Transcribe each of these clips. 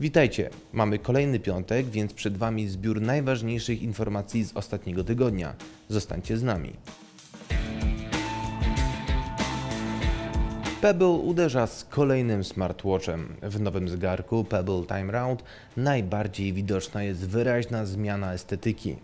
Witajcie, mamy kolejny piątek, więc przed Wami zbiór najważniejszych informacji z ostatniego tygodnia. Zostańcie z nami. Pebble uderza z kolejnym smartwatchem. W nowym zegarku Pebble Time Round najbardziej widoczna jest wyraźna zmiana estetyki.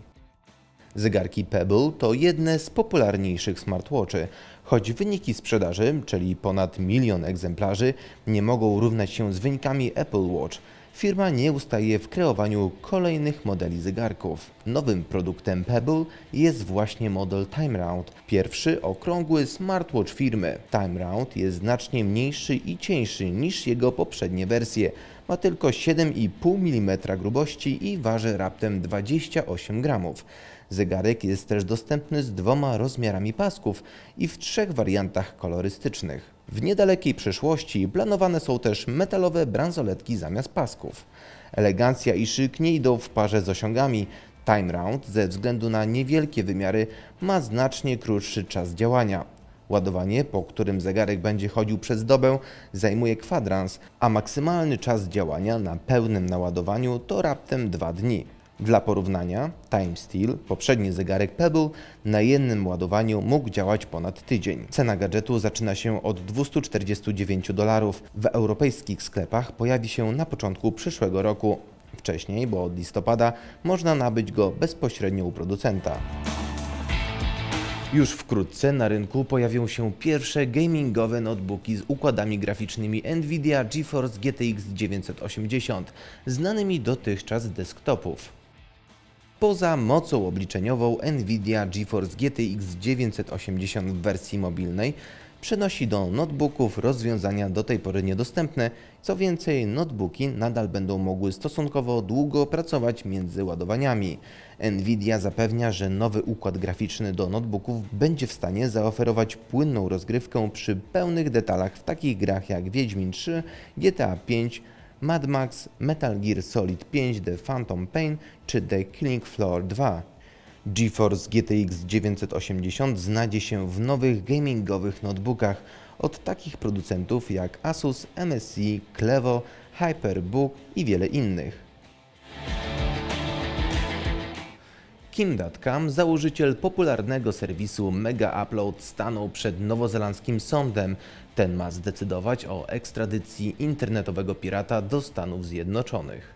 Zegarki Pebble to jedne z popularniejszych smartwatchy, choć wyniki sprzedaży, czyli ponad milion egzemplarzy, nie mogą równać się z wynikami Apple Watch. Firma nie ustaje w kreowaniu kolejnych modeli zegarków. Nowym produktem Pebble jest właśnie model Time Round, pierwszy okrągły smartwatch firmy. Time Round jest znacznie mniejszy i cieńszy niż jego poprzednie wersje. Ma tylko 7,5 mm grubości i waży raptem 28 gramów. Zegarek jest też dostępny z dwoma rozmiarami pasków i w trzech wariantach kolorystycznych. W niedalekiej przyszłości planowane są też metalowe bransoletki zamiast pasków. Elegancja i szyk nie idą w parze z osiągami. Time Round ze względu na niewielkie wymiary ma znacznie krótszy czas działania. Ładowanie, po którym zegarek będzie chodził przez dobę, zajmuje kwadrans, a maksymalny czas działania na pełnym naładowaniu to raptem 2 dni. Dla porównania, Time Steel, poprzedni zegarek Pebble, na jednym ładowaniu mógł działać ponad tydzień. Cena gadżetu zaczyna się od 249 dolarów. W europejskich sklepach pojawi się na początku przyszłego roku. Wcześniej, bo od listopada, można nabyć go bezpośrednio u producenta. Już wkrótce na rynku pojawią się pierwsze gamingowe notebooki z układami graficznymi Nvidia GeForce GTX 980, znanymi dotychczas desktopów. Poza mocą obliczeniową Nvidia GeForce GTX 980 w wersji mobilnej przenosi do notebooków rozwiązania do tej pory niedostępne. Co więcej, notebooki nadal będą mogły stosunkowo długo pracować między ładowaniami. Nvidia zapewnia, że nowy układ graficzny do notebooków będzie w stanie zaoferować płynną rozgrywkę przy pełnych detalach w takich grach jak Wiedźmin 3, GTA 5, Mad Max, Metal Gear Solid 5 The Phantom Pain czy The Killing Floor 2. GeForce GTX 980 znajdzie się w nowych gamingowych notebookach od takich producentów jak Asus, MSI, Clevo, Hyperbook i wiele innych. Kim.com, założyciel popularnego serwisu Mega Upload, stanął przed nowozelandzkim sądem. Ten ma zdecydować o ekstradycji internetowego pirata do Stanów Zjednoczonych.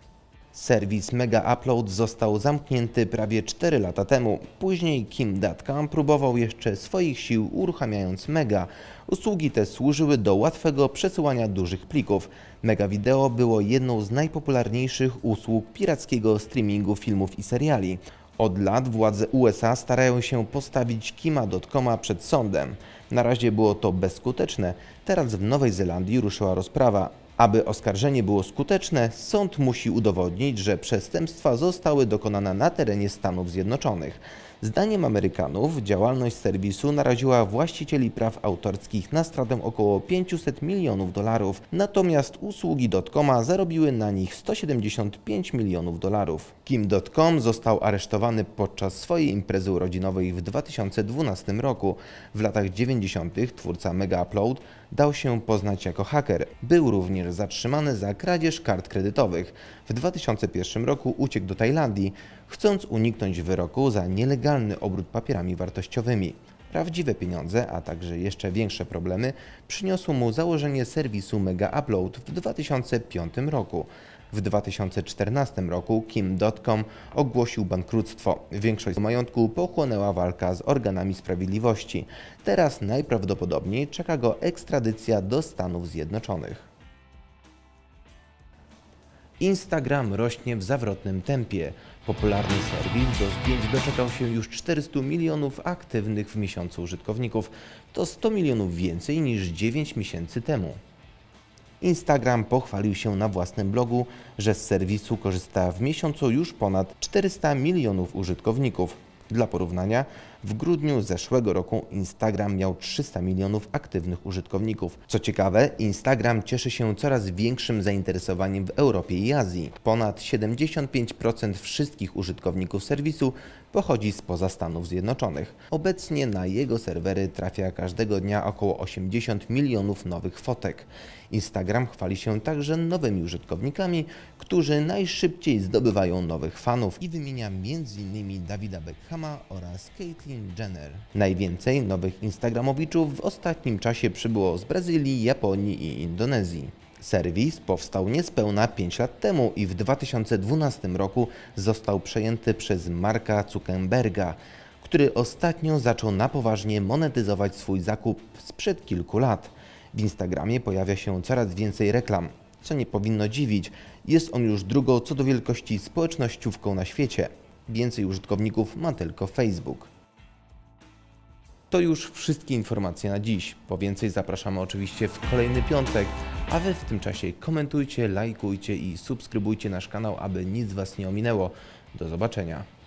Serwis Mega Upload został zamknięty prawie 4 lata temu. Później Kim.com próbował jeszcze swoich sił uruchamiając Mega. Usługi te służyły do łatwego przesyłania dużych plików. Mega Video było jedną z najpopularniejszych usług pirackiego streamingu filmów i seriali. Od lat władze USA starają się postawić Kima.coma przed sądem. Na razie było to bezskuteczne, teraz w Nowej Zelandii ruszyła rozprawa. Aby oskarżenie było skuteczne, sąd musi udowodnić, że przestępstwa zostały dokonane na terenie Stanów Zjednoczonych. Zdaniem Amerykanów działalność serwisu naraziła właścicieli praw autorskich na stratę około 500 milionów dolarów, natomiast usługi Dotcoma zarobiły na nich 175 milionów dolarów. Kim.com został aresztowany podczas swojej imprezy urodzinowej w 2012 roku. W latach 90. twórca Mega Upload dał się poznać jako haker. Był również zatrzymany za kradzież kart kredytowych. W 2001 roku uciekł do Tajlandii, chcąc uniknąć wyroku za nielegalny obrót papierami wartościowymi. Prawdziwe pieniądze, a także jeszcze większe problemy przyniosło mu założenie serwisu Mega Upload w 2005 roku. W 2014 roku Kim.com ogłosił bankructwo. Większość majątku pochłonęła walka z organami sprawiedliwości. Teraz najprawdopodobniej czeka go ekstradycja do Stanów Zjednoczonych. Instagram rośnie w zawrotnym tempie. Popularny serwis do zdjęć doczekał się już 400 milionów aktywnych w miesiącu użytkowników. To 100 milionów więcej niż 9 miesięcy temu. Instagram pochwalił się na własnym blogu, że z serwisu korzysta w miesiącu już ponad 400 milionów użytkowników. Dla porównania, W grudniu zeszłego roku Instagram miał 300 milionów aktywnych użytkowników. Co ciekawe, Instagram cieszy się coraz większym zainteresowaniem w Europie i Azji. Ponad 75% wszystkich użytkowników serwisu pochodzi spoza Stanów Zjednoczonych. Obecnie na jego serwery trafia każdego dnia około 80 milionów nowych fotek. Instagram chwali się także nowymi użytkownikami, którzy najszybciej zdobywają nowych fanów i wymienia m.in. Davida Beckhama oraz Caitlyn Jenner. Najwięcej nowych Instagramowiczów w ostatnim czasie przybyło z Brazylii, Japonii i Indonezji. Serwis powstał niespełna 5 lat temu i w 2012 roku został przejęty przez Marka Zuckerberga, który ostatnio zaczął na poważnie monetyzować swój zakup sprzed kilku lat. W Instagramie pojawia się coraz więcej reklam, co nie powinno dziwić. Jest on już drugą co do wielkości społecznościówką na świecie. Więcej użytkowników ma tylko Facebook. To już wszystkie informacje na dziś. Po więcej zapraszamy oczywiście w kolejny piątek, a Wy w tym czasie komentujcie, lajkujcie i subskrybujcie nasz kanał, aby nic Was nie ominęło. Do zobaczenia.